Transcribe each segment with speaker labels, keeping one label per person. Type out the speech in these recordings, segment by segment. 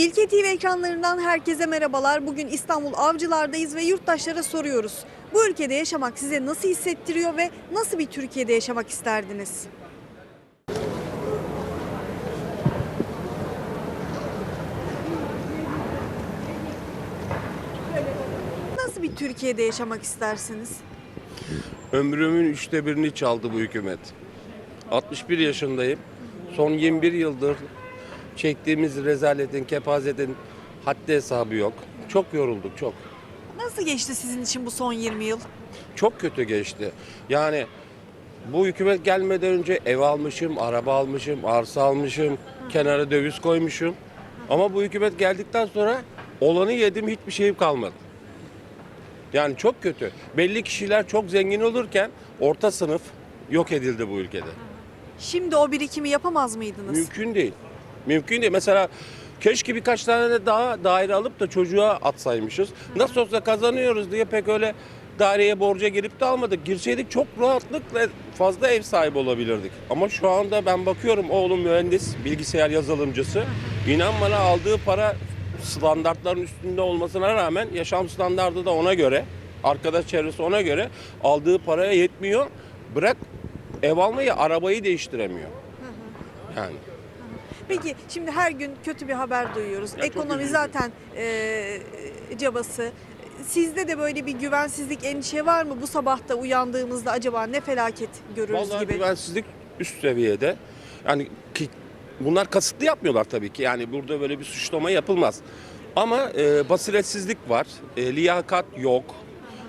Speaker 1: İlke TV ekranlarından herkese merhabalar. Bugün İstanbul Avcılar'dayız ve yurttaşlara soruyoruz. Bu ülkede yaşamak size nasıl hissettiriyor ve nasıl bir Türkiye'de yaşamak isterdiniz? Nasıl bir Türkiye'de yaşamak istersiniz?
Speaker 2: Ömrümün üçte birini çaldı bu hükümet. 61 yaşındayım. Son 21 yıldır çektiğimiz rezaletin, kepazetin haddi hesabı yok. Çok yorulduk, çok.
Speaker 1: Nasıl geçti sizin için bu son 20 yıl?
Speaker 2: Çok kötü geçti. Yani bu hükümet gelmeden önce ev almışım, araba almışım, arsa almışım, kenara döviz koymuşum. Ama bu hükümet geldikten sonra olanı yedim hiçbir şeyim kalmadı. Yani çok kötü. Belli kişiler çok zengin olurken orta sınıf yok edildi bu ülkede.
Speaker 1: Şimdi o birikimi yapamaz mıydınız?
Speaker 2: Mümkün değil. Mümkün değil. Mesela keşke birkaç tane daha daire alıp da çocuğa atsaymışız. Nasıl olsa kazanıyoruz diye pek öyle daireye borca girip de almadık. Girseydik çok rahatlıkla fazla ev sahibi olabilirdik. Ama şu anda ben bakıyorum oğlum mühendis, bilgisayar yazılımcısı. İnan bana aldığı para standartların üstünde olmasına rağmen yaşam standardı da ona göre, arkadaş çevresi ona göre aldığı paraya yetmiyor. Bırak ev almayı, arabayı değiştiremiyor. Yani.
Speaker 1: Peki şimdi her gün kötü bir haber duyuyoruz.
Speaker 2: Ya
Speaker 1: Ekonomi zaten e, cabası. Sizde de böyle bir güvensizlik, endişe var mı? Bu sabah da uyandığımızda acaba ne felaket görürüz
Speaker 2: Vallahi
Speaker 1: gibi.
Speaker 2: güvensizlik üst seviyede. Yani ki bunlar kasıtlı yapmıyorlar tabii ki. Yani burada böyle bir suçlama yapılmaz. Ama e, basiretsizlik var, e, liyakat yok,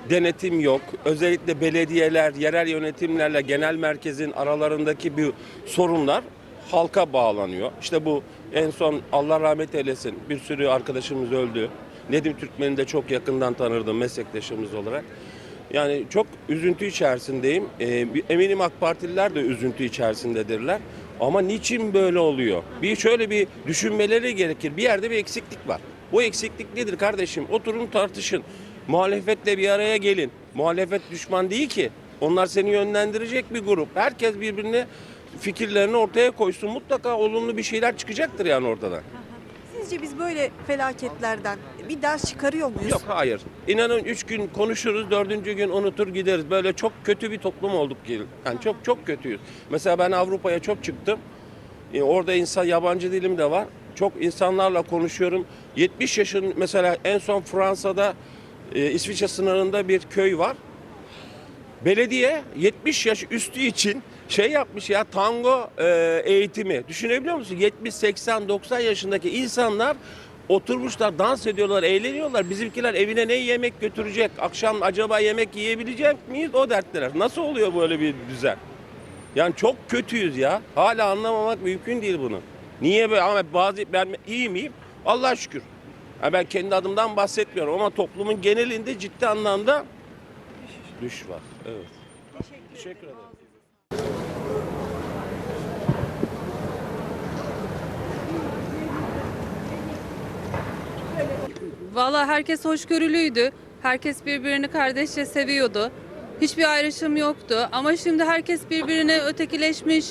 Speaker 2: denetim yok. Özellikle belediyeler, yerel yönetimlerle genel merkezin aralarındaki bir sorunlar halka bağlanıyor. İşte bu en son Allah rahmet eylesin bir sürü arkadaşımız öldü. Nedim Türkmen'i de çok yakından tanırdım meslektaşımız olarak. Yani çok üzüntü içerisindeyim. Ee, eminim AK Partililer de üzüntü içerisindedirler. Ama niçin böyle oluyor? Bir şöyle bir düşünmeleri gerekir. Bir yerde bir eksiklik var. Bu eksiklik nedir kardeşim? Oturun tartışın. Muhalefetle bir araya gelin. Muhalefet düşman değil ki. Onlar seni yönlendirecek bir grup. Herkes birbirine fikirlerini ortaya koysun. Mutlaka olumlu bir şeyler çıkacaktır yani ortadan.
Speaker 1: Sizce biz böyle felaketlerden bir ders çıkarıyor muyuz?
Speaker 2: Yok hayır. İnanın üç gün konuşuruz, dördüncü gün unutur gideriz. Böyle çok kötü bir toplum olduk ki. Yani çok çok kötüyüz. Mesela ben Avrupa'ya çok çıktım. E, Orada insan yabancı dilim de var. Çok insanlarla konuşuyorum. 70 yaşın mesela en son Fransa'da e, İsviçre sınırında bir köy var. Belediye 70 yaş üstü için şey yapmış ya tango e, eğitimi. Düşünebiliyor musun? 70, 80, 90 yaşındaki insanlar oturmuşlar, dans ediyorlar, eğleniyorlar. Bizimkiler evine ne yemek götürecek? Akşam acaba yemek yiyebilecek miyiz? O dertler. Nasıl oluyor böyle bir düzen? Yani çok kötüyüz ya. Hala anlamamak mümkün değil bunu. Niye böyle ama bazı ben iyi miyim? Allah şükür. Ha ben kendi adımdan bahsetmiyorum ama toplumun genelinde ciddi anlamda düş var. Evet. Teşekkür ederim.
Speaker 3: Valla herkes hoşgörülüydü. Herkes birbirini kardeşçe seviyordu. Hiçbir ayrışım yoktu. Ama şimdi herkes birbirine ötekileşmiş.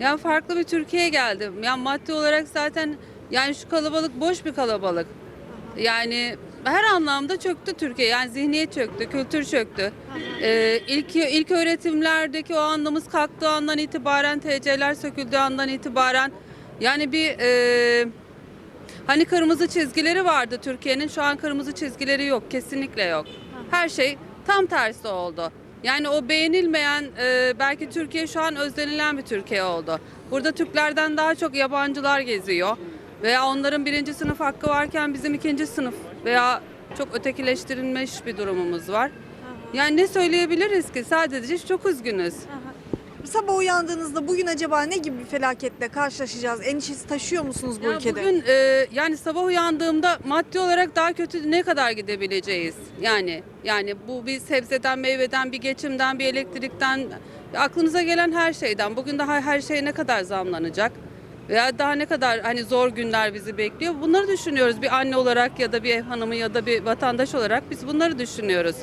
Speaker 3: Yani farklı bir Türkiye'ye geldim. Yani maddi olarak zaten yani şu kalabalık boş bir kalabalık. Yani her anlamda çöktü Türkiye. Yani zihniyet çöktü, kültür çöktü. Ee, ilk ilk öğretimlerdeki o anlamız kalktığı andan itibaren, TC'ler söküldüğü andan itibaren yani bir e, Hani kırmızı çizgileri vardı Türkiye'nin şu an kırmızı çizgileri yok kesinlikle yok. Her şey tam tersi oldu. Yani o beğenilmeyen e, belki Türkiye şu an özlenilen bir Türkiye oldu. Burada Türklerden daha çok yabancılar geziyor. Veya onların birinci sınıf hakkı varken bizim ikinci sınıf veya çok ötekileştirilmiş bir durumumuz var. Yani ne söyleyebiliriz ki? Sadece çok üzgünüz.
Speaker 1: Sabah uyandığınızda bugün acaba ne gibi bir felaketle karşılaşacağız? Endişesi taşıyor musunuz bu
Speaker 3: Ya
Speaker 1: ülkede?
Speaker 3: Bugün e, yani sabah uyandığımda maddi olarak daha kötü ne kadar gidebileceğiz? Yani yani bu bir sebzeden, meyveden, bir geçimden, bir elektrikten aklınıza gelen her şeyden. Bugün daha her şey ne kadar zamlanacak? Veya daha ne kadar hani zor günler bizi bekliyor? Bunları düşünüyoruz bir anne olarak ya da bir ev hanımı ya da bir vatandaş olarak biz bunları düşünüyoruz.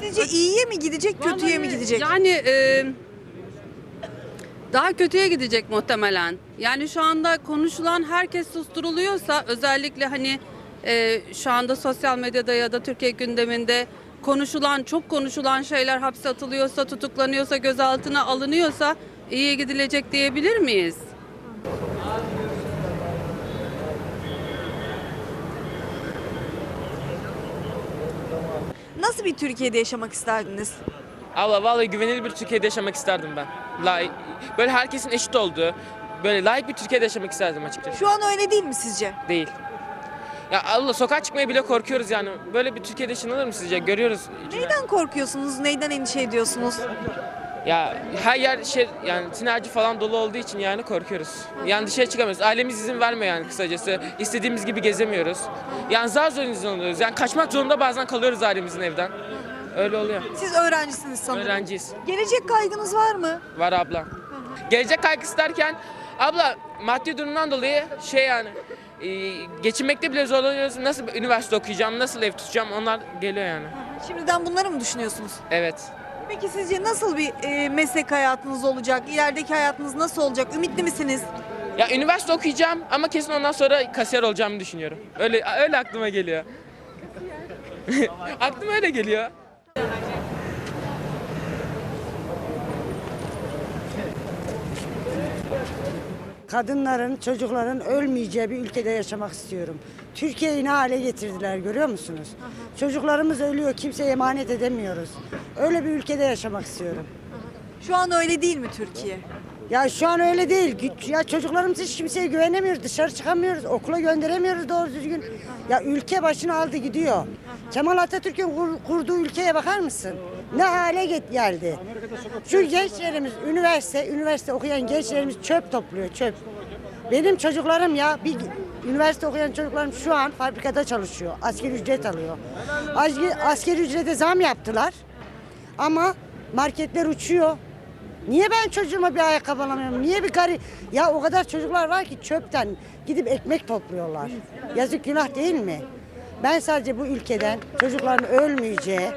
Speaker 1: Sizce iyiye mi gidecek, kötüye mi
Speaker 3: Vallahi
Speaker 1: gidecek?
Speaker 3: Yani e, daha kötüye gidecek muhtemelen. Yani şu anda konuşulan herkes susturuluyorsa özellikle hani e, şu anda sosyal medyada ya da Türkiye gündeminde konuşulan çok konuşulan şeyler hapse atılıyorsa, tutuklanıyorsa, gözaltına alınıyorsa iyiye gidilecek diyebilir miyiz?
Speaker 1: Nasıl bir Türkiye'de yaşamak isterdiniz?
Speaker 4: Allah vallahi güvenilir bir Türkiye'de yaşamak isterdim ben. Böyle herkesin eşit olduğu, böyle layık bir Türkiye'de yaşamak isterdim açıkçası.
Speaker 1: Şu an öyle değil mi sizce?
Speaker 4: Değil. Ya Allah sokağa çıkmaya bile korkuyoruz yani. Böyle bir Türkiye'de yaşanılır mı sizce? Görüyoruz.
Speaker 1: Neyden korkuyorsunuz? Neyden endişe ediyorsunuz?
Speaker 4: Ya her yer şey yani tinerci falan dolu olduğu için yani korkuyoruz. Yani dışarı çıkamıyoruz. Ailemiz izin vermiyor yani kısacası. İstediğimiz gibi gezemiyoruz. Yani zar zor izin alıyoruz. Yani kaçmak zorunda bazen kalıyoruz ailemizin evden. Öyle oluyor.
Speaker 1: Siz öğrencisiniz sanırım.
Speaker 4: Öğrenciyiz.
Speaker 1: Gelecek kaygınız var mı?
Speaker 4: Var abla. Gelecek kaygısı derken abla maddi durumdan dolayı şey yani e, geçinmekte bile zorlanıyoruz. Nasıl bir üniversite okuyacağım, nasıl ev tutacağım onlar geliyor yani.
Speaker 1: Şimdiden bunları mı düşünüyorsunuz?
Speaker 4: Evet.
Speaker 1: Peki sizce nasıl bir e, meslek hayatınız olacak? İlerideki hayatınız nasıl olacak? Ümitli misiniz?
Speaker 4: Ya üniversite okuyacağım ama kesin ondan sonra kasiyer olacağımı düşünüyorum. Öyle öyle aklıma geliyor. aklıma öyle geliyor.
Speaker 5: Kadınların, çocukların ölmeyeceği bir ülkede yaşamak istiyorum. Türkiye'yi ne hale getirdiler görüyor musunuz? Çocuklarımız ölüyor, kimseye emanet edemiyoruz. Öyle bir ülkede yaşamak istiyorum.
Speaker 1: Şu an öyle değil mi Türkiye?
Speaker 5: Ya şu an öyle değil. Ya çocuklarımız hiç kimseye güvenemiyoruz. Dışarı çıkamıyoruz. Okula gönderemiyoruz doğru düzgün. Ya ülke başını aldı gidiyor. Kemal Atatürk'ün kur- kurduğu ülkeye bakar mısın? Ne hale get geldi. Şu gençlerimiz üniversite, üniversite okuyan gençlerimiz çöp topluyor, çöp. Benim çocuklarım ya bir üniversite okuyan çocuklarım şu an fabrikada çalışıyor. Asgari ücret alıyor. Asgari, asgari ücrete zam yaptılar. Ama marketler uçuyor. Niye ben çocuğuma bir ayakkabı alamıyorum? Niye bir gari... Ya o kadar çocuklar var ki çöpten gidip ekmek topluyorlar. Yazık günah değil mi? Ben sadece bu ülkeden çocukların ölmeyeceği,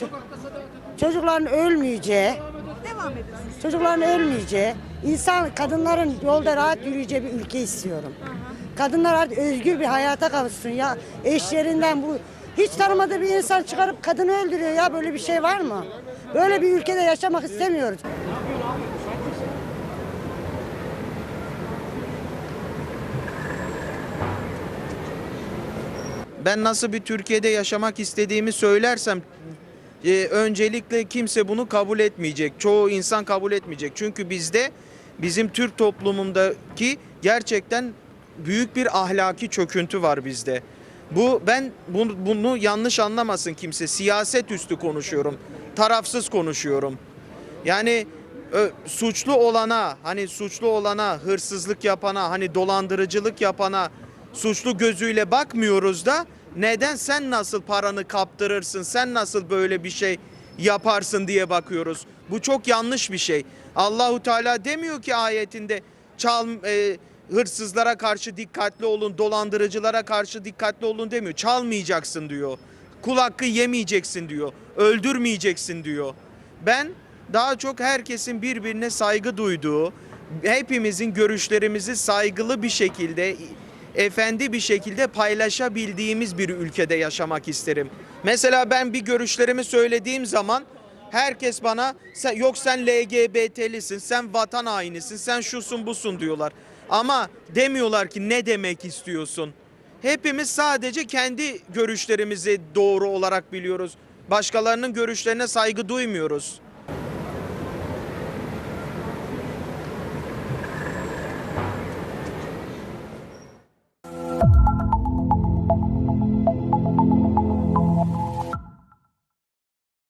Speaker 5: ço- çocukların ölmeyeceği, çocukların ölmeyeceği, insan kadınların yolda rahat yürüyeceği bir ülke istiyorum. Kadınlar artık özgür bir hayata kavuşsun ya. Eşlerinden bu hiç tanımadığı bir insan çıkarıp kadını öldürüyor ya böyle bir şey var mı? Böyle bir ülkede yaşamak istemiyoruz.
Speaker 6: Ben nasıl bir Türkiye'de yaşamak istediğimi söylersem e, öncelikle kimse bunu kabul etmeyecek. Çoğu insan kabul etmeyecek. Çünkü bizde bizim Türk toplumundaki gerçekten büyük bir ahlaki çöküntü var bizde. Bu ben bunu, bunu yanlış anlamasın kimse. Siyaset üstü konuşuyorum. Tarafsız konuşuyorum. Yani ö, suçlu olana, hani suçlu olana, hırsızlık yapana, hani dolandırıcılık yapana suçlu gözüyle bakmıyoruz da neden sen nasıl paranı kaptırırsın, sen nasıl böyle bir şey yaparsın diye bakıyoruz. Bu çok yanlış bir şey. Allahu Teala demiyor ki ayetinde çal e, hırsızlara karşı dikkatli olun, dolandırıcılara karşı dikkatli olun demiyor. Çalmayacaksın diyor. Kul hakkı yemeyeceksin diyor. Öldürmeyeceksin diyor. Ben daha çok herkesin birbirine saygı duyduğu, hepimizin görüşlerimizi saygılı bir şekilde, efendi bir şekilde paylaşabildiğimiz bir ülkede yaşamak isterim. Mesela ben bir görüşlerimi söylediğim zaman herkes bana sen, yok sen LGBT'lisin, sen vatan hainisin, sen şusun busun diyorlar. Ama demiyorlar ki ne demek istiyorsun? Hepimiz sadece kendi görüşlerimizi doğru olarak biliyoruz. Başkalarının görüşlerine saygı duymuyoruz.